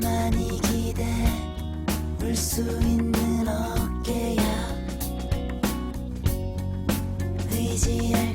가만히 기대 울 수 있는 어깨야. 의지할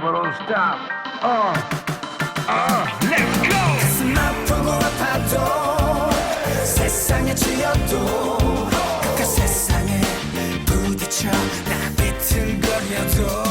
stop. Uh, uh, let's go. 가슴 아프고 아파도 세상에 지어도 그까 세상에 부딪혀 나 비틀거려도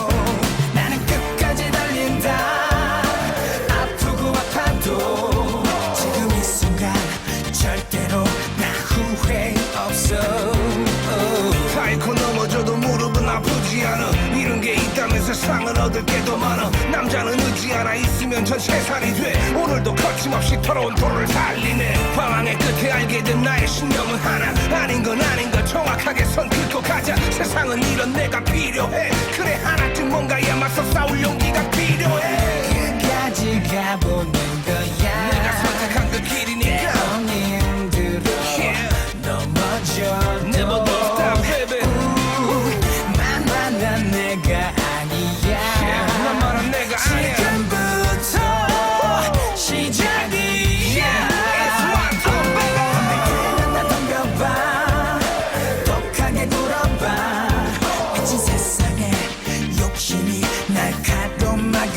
많아 남자는 의지 하나 있으면 전 세상이 돼. 오늘도 거침없이 더러운 돌을 살리네. 방황의 끝에 알게 된 나의 신념은 하나. 아닌 건 아닌 걸 정확하게 선 긋고 가자. 세상은 이런 내가 필요해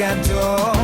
adore